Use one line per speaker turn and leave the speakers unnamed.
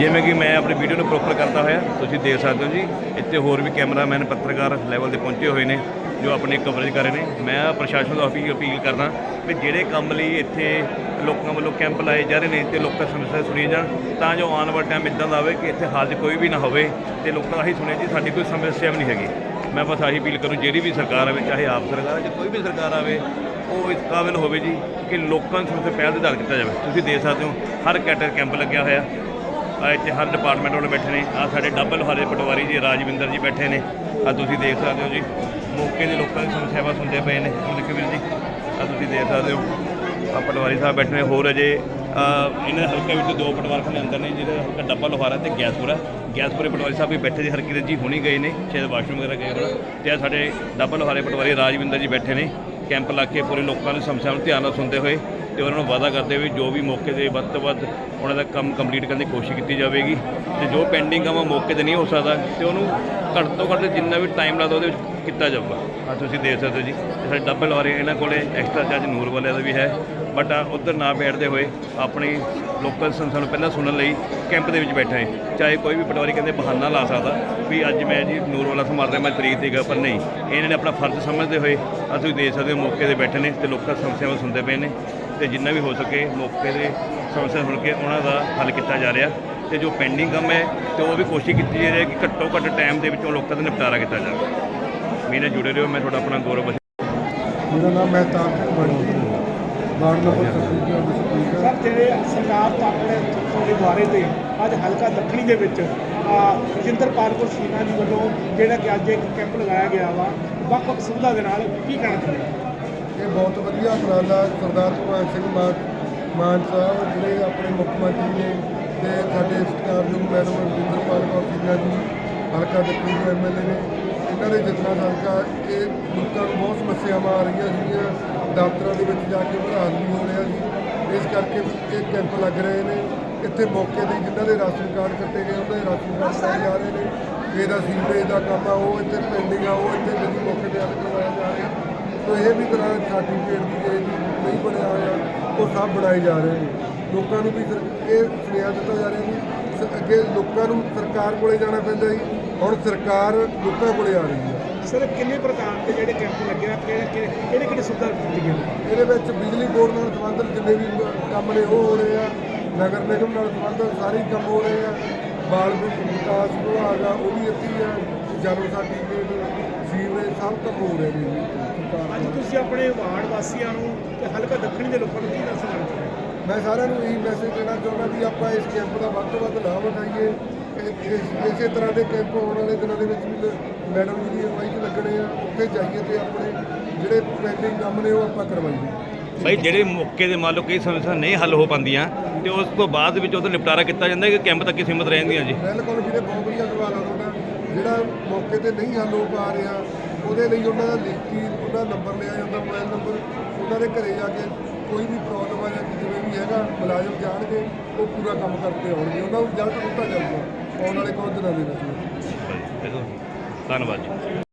ਜਿਵੇਂ ਕਿ ਮੈਂ ਆਪਣੀ ਵੀਡੀਓ ਨੂੰ ਪ੍ਰੋਪਰ ਕਰਦਾ ਹੋਇਆ, ਤੁਸੀਂ ਦੇਖ ਸਕਦੇ ਹੋ ਜੀ। ਇੱਥੇ ਹੋਰ ਵੀ ਕੈਮਰਾਮੈਨ ਪੱਤਰਕਾਰ ਲੈਵਲ ਤੇ ਪਹੁੰਚੇ ਹੋਏ ਨੇ, ਜੋ ਆਪਣੀ ਕਵਰੇਜ ਕਰ ਰਹੇ ਨੇ। ਮੈਂ ਪ੍ਰਸ਼ਾਸਨ ਤੋਂ ਅਪੀਲ ਅਪੀਲ ਕਰਦਾ ਕਿ ਜਿਹੜੇ ਕੰਮ ਲਈ ਇੱਥੇ ਲੋਕਾਂ ਵੱਲੋਂ ਕੈਂਪ ਲਾਏ ਜਾ ਰਹੇ ਨੇ ਤੇ ਲੋਕਾਂ ਸਮੱਸਿਆ ਸੁਣੀਆਂ ਜਾਣ, ਤਾਂ ਜੋ ਆਉਣ ਵਾਲਾ ਟਾਈਮ ਇਦਾਂ ਦਾ ਆਵੇ ਕਿ ਇੱਥੇ ਹਾਲ ਕੋਈ ਵੀ ਨਾ ਹੋਵੇ ਤੇ ਲੋਕਾਂ ਆਹੀ ਸੁਣੇ ਜੀ, ਸਾਡੀ ਕੋਈ ਸਮੱਸਿਆ ਵੀ ਨਹੀਂ ਹੈਗੀ। ਮੈਂ ਬਸ ਆਹੀ ਅਪੀਲ ਕਰੂੰ, ਜਿਹੜੀ ਵੀ ਸਰਕਾਰ ਆਵੇ, ਚਾਹੇ ਆਪ ਸਰਕਾਰ ਆਵੇ ਕੋਈ ਵੀ ਸਰਕਾਰ ਆਵੇ, ਉਹ ਇਸ ਕਾਬਿਲ ਹੋਵੇ ਜੀ ਕਿ ਲੋਕਾਂ ਨੂੰ ਸਮੱਸਿਆ ਪਹਿਲ ਦੇ ਆਧਾਰ ਕੀਤਾ ਜਾਵੇ। ਤੁਸੀਂ ਦੇਖ ਸਕਦੇ ਹੋ, ਹਰ ਕੈਟਰ ਕੈਂਪ ਲੱਗਿਆ ਹੋਇਆ। ਇੱਥੇ ਹਰ ਡਿਪਾਰਟਮੈਂਟ ਵਾਲੇ ਬੈਠੇ ਨੇ। ਆ ਸਾਡੇ ਡਬਲ ਹਾਰੇ ਪਟਵਾਰੀ ਜੀ, ਰਾਜਵਿੰਦਰ ਜੀ ਬੈਠੇ ਨੇ। ਆ ਤੁਸੀਂ ਦੇਖ ਸਕਦੇ ਹੋ ਜੀ, ਮੌਕੇ ਦੇ ਲੋਕਾਂ ਦੀ ਸਮੱਸਿਆਵਾਂ ਸੁਣਦੇ ਪਏ ਨੇ। ਮੁਲਕ ਵੀਰ ਜੀ, ਆ ਤੁਸੀਂ ਦੇਖ ਸਕਦੇ ਹੋ, ਆ ਪਟਵਾਰੀ ਸਾਹਿਬ ਬੈਠੇ ਨੇ। ਹੋਰ ਅਜੇ ਇਹਨਾਂ ਹਲਕੇ ਵਿੱਚ ਦੋ ਪਟਵਾਰਖਾਨੇ ਅੰਦਰ ਨੇ, ਜਿਹਦੇ ਹਲਕਾ ਡੱਬਾ ਲੋਹਾਰਾ ਤੇ ਗੈਸਪੁਰਾ। ਗੈਸਪੁਰੇ ਪਟਵਾਰੀ ਸਾਹਿਬ ਵੀ ਬੈਠੇ ਜੀ ਹਰਕੀਰਤ ਜੀ ਹੁਣੀ ਗਏ ਨੇ, ਸ਼ਾਇਦ ਵਾਸ਼ਰੂਮ ਵਗੈਰਾ ਗਏ ਹੋਣ। ਤੇ ਆ ਸਾਡੇ ਡੱਬਾ ਲੋਹਾਰੇ ਪਟਵਾਰੀ ਰਾਜਵਿੰਦਰ ਜੀ ਬੈਠੇ ਨੇ। ਕੈਂਪ ਲਾ ਕੇ ਪੂਰੇ ਲੋਕਾਂ ਦੀ ਸਮੱਸਿਆਵਾਂ ਨੂੰ ਧਿਆਨ ਨਾਲ ਸੁਣਦੇ ਹੋਏ ਤੇ ਉਹਨਾਂ ਨੂੰ ਵਾਅਦਾ ਕਰਦੇ ਵੀ ਜੋ ਵੀ ਮੌਕੇ ਤੇ ਵੱਧ ਤੋਂ ਵੱਧ ਉਹਨਾਂ ਦਾ ਕੰਮ ਕੰਪਲੀਟ ਕਰਨ ਦੀ ਕੋਸ਼ਿਸ਼ ਕੀਤੀ ਜਾਵੇਗੀ ਤੇ ਜੋ ਪੈਂਡਿੰਗ ਕੰਮ ਮੌਕੇ ਤੇ ਨਹੀਂ ਹੋ ਸਕਦਾ ਤੇ ਉਹਨੂੰ ਘੱਟ ਤੋਂ ਘੱਟ ਜਿੰਨਾ ਵੀ ਟਾਈਮ ਲੱਗਦਾ ਉਹਦੇ ਵਿੱਚ ਕੀਤਾ ਜਾਊਗਾ। ਆ ਤੁਸੀਂ ਦੇਖ ਸਕਦੇ ਹੋ ਜੀ। ਇਹ ਸਾਡੇ ਡਬਲ ਵਾਰੇ ਇਹਨਾਂ ਕੋਲੇ ਐਕਸਟਰਾ ਚਾਰਜ ਨੂਰ ਵਾਲਿਆਂ ਦਾ ਵੀ ਹੈ। ਬਟ ਉਧਰ ਨਾ ਬੈਠਦੇ ਹੋਏ ਆਪਣੀ ਲੋਕਲ ਸੰਸਥਾ ਨੂੰ ਪਹਿਲਾਂ ਸੁਣਨ ਲਈ ਕੈਂਪ ਦੇ ਵਿੱਚ ਬੈਠਾ ਬੈਠੇ ਚਾਹੇ ਕੋਈ ਵੀ ਪਟਵਾਰੀ ਕਹਿੰਦੇ ਬਹਾਨਾ ਲਾ ਸਕਦਾ ਵੀ ਅੱਜ ਮੈਂ ਜੀ ਨੂਰ ਵਾਲਾ ਸੰਭਾਲ ਰਿਹਾ, ਮੈਂ ਤਰੀਕ ਤੇ ਪਰ ਨਹੀਂ। ਇਹਨਾਂ ਨੇ ਆਪਣਾ ਫਰਜ਼ ਸਮਝਦੇ ਹੋਏ ਅਸੀਂ ਤੁਸੀਂ ਦੇਖ ਸਕਦੇ ਹੋ ਮੌਕੇ ਤੇ ਬੈਠੇ ਨੇ ਤੇ ਲੋਕਾਂ ਦੀਆਂ ਸਮੱਸਿਆਵਾਂ ਸੁਣਦੇ ਪਏ ਨੇ। ਤੇ ਜਿੰਨਾ ਵੀ ਹੋ ਸਕੇ ਮੌਕੇ ਦੇ ਸਮੱਸਿਆ ਸੁਣ ਕੇ ਉਹਨਾਂ ਦਾ ਹੱਲ ਕੀਤਾ ਜਾ ਰਿਹਾ ਤੇ ਜੋ ਪੈਂਡਿੰਗ ਕੰਮ ਹੈ ਤੇ ਉਹ ਵੀ ਕੋਸ਼ਿਸ਼ ਕੀਤੀ ਜਾ ਰਹੀ ਹੈ ਕਿ ਘੱਟੋ ਘੱਟ ਟਾਈਮ ਦੇ ਵਿੱਚੋਂ ਲੋਕਾਂ ਦਾ ਨਿਪਟਾਰਾ ਕੀਤਾ ਜਾਵੇ। ਮੇਰੇ ਜੁੜੇ ਰਹੋ ਮੈਂ ਤੁਹਾਡਾ ਆਪਣਾ ਗੌਰਵ
ਮੇਰਾ ਨਾਮ ਮਹਿਤਾਬ ਬਣੀ ਵਾਰਡ ਨੰਬਰ 37 ਦਾ ਸਪੀਕਰ
ਸਰ ਜਿਹੜੇ ਸਰਕਾਰ ਤੋਂ ਆਪਣੇ ਤੁਹਾਡੇ ਦੁਆਰੇ ਤੇ ਅੱਜ ਹਲਕਾ ਦੱਖਣੀ ਦੇ ਵਿੱਚ ਆ ਰਜਿੰਦਰ ਕੌਰ ਸ਼ੀਨਾ ਜੀ ਵੱਲੋਂ ਜਿਹੜਾ ਕਿ ਅੱਜ ਇੱਕ ਕੈਂਪ ਲਗਾਇਆ ਗਿਆ ਵਾ ਵੱਖ ਵੱਖ ਸੁਵਿਧਾ ਦੇ ਨਾਲ ਕੀ ਕਹਿਣਾ ਚਾਹੁੰਦੇ?
ਇਹ ਬਹੁਤ ਵਧੀਆ ਉਪਰਾਲਾ ਸਰਦਾਰ ਭਗਵੰਤ ਸਿੰਘ ਮਾਨ ਮਾਨ ਸਾਹਿਬ ਜਿਹੜੇ ਆਪਣੇ ਮੁੱਖ ਮੰਤਰੀ ਨੇ ਤੇ ਸਾਡੇ ਸਤਿਕਾਰਯੋਗ ਮੈਡਮ ਰਵਿੰਦਰਪਾਲ ਕੌਰ ਸਿੰਘਾ ਜੀ, ਹਲਕਾ ਦੱਖਣੀ ਤੋਂ ਐਮਐਲਏ ਨੇ, ਇਹਨਾਂ ਦੇ ਜਿਤਨਾ ਹਲਕਾ, ਇਹ ਲੋਕਾਂ ਨੂੰ ਬਹੁਤ ਸਮੱਸਿਆਵਾਂ ਆ ਰਹੀਆਂ ਸੀਗੀਆਂ, ਦਫ਼ਤਰਾਂ ਦੇ ਵਿੱਚ ਜਾ ਕੇ ਭਰਾਸ ਵੀ ਹੋ ਰਿਹਾ ਸੀ। ਇਸ ਕਰਕੇ ਇਹ ਕੈਂਪ ਲੱਗ ਰਹੇ ਨੇ। ਇੱਥੇ ਮੌਕੇ ਤੇ ਜਿਨ੍ਹਾਂ ਦੇ ਰਾਸ਼ਨ ਕਾਰਡ ਕੱਟੇ ਗਏ, ਉਹਨਾਂ ਦੇ ਰਾਸ਼ਨ ਕਾਰਡ ਲਾਏ ਜਾ ਰਹੇ ਨੇ। ਇਹਦਾ ਸੀਵਰੇਜ ਦਾ ਕੰਮ ਆ, ਉਹ ਇੱਥੇ ਪੈਂਡਿੰਗ ਆ, ਉਹ ਇੱਥੇ ਜਦੀ ਮੌਕੇ ਤੇ ਹੱਲ ਤੋ ਇਹ ਵੀ ਤਰ੍ਹਾਂ ਸਰਟੀਫਿਕੇਟ ਦੀ ਜੇ ਨਹੀਂ ਬਣਿਆ ਹੋਇਆ ਉਹ ਸਭ ਬਣਾਏ ਜਾ ਰਹੇ ਨੇ। ਲੋਕਾਂ ਨੂੰ ਵੀ ਇਹ ਸੁਨੇਹਾ ਦਿੱਤਾ ਜਾ ਰਿਹਾ ਸ- ਅੱਗੇ ਲੋਕਾਂ ਨੂੰ ਸਰਕਾਰ ਕੋਲੇ ਜਾਣਾ ਪੈਂਦਾ ਸੀ ਹੁਣ ਸਰਕਾਰ ਲੋਕਾਂ ਕੋਲੇ ਆ ਰਹੀ ਹੈ।
ਸਰ ਕਿੰਨੇ ਪ੍ਰਕਾਰ ਦੇ ਜਿਹੜੇ ਕੈਂਪ ਲੱਗੇ ਆ ਕਿਹੜੇ ਕਿਹੜੇ ਕਿਹੜੇ ਸੁਵਿਧਾ ਦਿੱਤੀਆਂ ਗਈਆਂ
ਇਹਦੇ ਵਿੱਚ ਬਿਜਲੀ ਬੋਰਡ ਨਾਲ ਸੰਬੰਧਿਤ ਜਿੰਨੇ ਵੀ ਕੰਮ ਨੇ ਉਹ ਹੋ ਰਹੇ ਆ। ਨਗਰ ਨਿਗਮ ਨਾਲ ਸੰਬੰਧਿਤ ਸਾਰੇ ਕੰਮ ਹੋ ਰਹੇ ਆ। ਬਾਲ ਵਿਕਾਸ ਵਿਭਾਗ ਆ ਉਹ ਵੀ ਇੱਥੇ ਆ। ਜਨਮ ਸਰਟੀਫਿਕੇਟ ਸੀਵਰੇਜ ਸਭ ਕੰਮ ਹੋ ਜੀ। ਸਰਕਾਰ
ਅੱਜ। ਤੁਸੀਂ ਆਪਣੇ ਵਾਰਡ ਵਾਸੀਆਂ ਨੂੰ ਤੇ ਹਲਕਾ ਦੱਖਣੀ ਦੇ ਲੋਕਾਂ ਨੂੰ ਕੀ ਦੱਸਣਾ ਚਾਹੁੰਦੇ ਹੋ?
ਮੈਂ ਸਾਰਿਆਂ ਨੂੰ ਇਹੀ ਮੈਸੇਜ ਦੇਣਾ ਚਾਹੁੰਦਾ ਵੀ ਆਪਾਂ ਇਸ ਕੈਂਪ ਦਾ ਵੱਧ ਤੋਂ ਵੱਧ ਲਾਭ ਉਠਾਈਏ। ਇਹ- ਇਸ- ਇਸੇ ਤਰ੍ਹਾਂ ਦੇ ਕੈਂਪ ਆਉਣ ਵਾਲੇ ਦਿਨਾਂ ਦੇ ਵਿੱਚ ਵੀ ਮੈਡਮ ਜੀ ਦੀ ਅਗਵਾਈ 'ਚ ਲੱਗਣੇ ਆ। ਉੱਥੇ ਜਾਈਏ ਤੇ ਆਪਣੇ ਜਿਹੜੇ ਪੈਂਡਿੰਗ ਕੰਮ ਨੇ ਉਹ ਆਪਾਂ ਕਰਵਾਈਏ।
ਭਾਈ ਜਿਹੜੇ ਮੌਕੇ ਦੇ ਮੰਨ ਲਓ ਕਈ ਸਮੱਸਿਆ ਨਹੀਂ ਹੱਲ ਹੋ ਪਾਉਂਦੀਆਂ ਤੇ ਉਸ ਤੋਂ ਬਾਅਦ ਵਿੱਚ ਉਹਦਾ ਨਿਪਟਾਰਾ ਕੀਤਾ ਜਾਂਦਾ ਕਿ ਕੈਂਪ ਤੱਕ ਹੀ ਸੀਮਤ ਰਹਿੰਦੀਆਂ ਜੀ।
ਬਿਲਕੁਲ ਵੀਰੇ ਬਹੁਤ ਵਧੀਆ ਸਵਾਲ ਆ ਤੁਹਾਡਾ। ਜਿਹੜਾ ਮੌਕੇ ਤੇ ਨਹੀਂ ਹੱਲ ਹੋ ਪਾ ਰਿਹਾ ਉਹਦੇ ਲਈ ਉਹਨਾਂ ਦਾ ਲਿਖਤੀ ਉਹਦਾ ਨੰਬਰ ਲਿਆ ਜਾਂਦਾ ਮੋਬਾਈਲ ਨੰਬਰ ਉਹਨਾਂ ਦੇ ਘਰੇ ਜਾ ਕੇ ਕੋਈ ਵੀ ਪ੍ਰੋਬਲਮ ਆ ਜਾਂ ਜਿਵੇਂ ਵੀ ਹੈਗਾ, ਮੁਲਾਜ਼ਮ ਜਾਣਗੇ, ਉਹ ਪੂਰਾ ਕੰਮ ਕਰਕੇ ਆਉਣਗੇ। ਉਹਨਾਂ ਨੂੰ ਰਿਜ਼ਲਟ ਦਿੱਤਾ ਜਾਊਗਾ। ਆਉਣ ਵਾਲੇ ਕੁਝ ਦਿਨਾਂ ਦੇ? ਵਿੱਚ
ਧੰਨਵਾਦ ਜੀ।